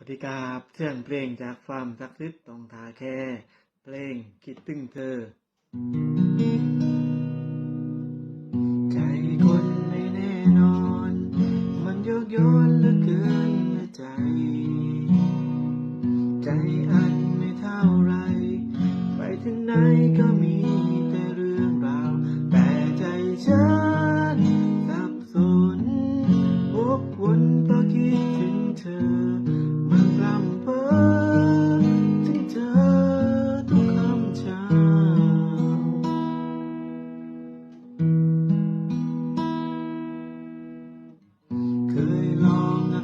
สวัสดีครับเชื่องเพลงจากฟาร์มซักซิดตองทาแค เพลงคิดตึงเธอ ใจคนไม่แน่นอน มันโยกย้อนเหลือเกินใจ ใจอันไม่เท่าไร ไปถึงไหนก็มีแต่เรื่องราว แต่ใจฉันสับสนวกวนต่อคิด Cười lo ngã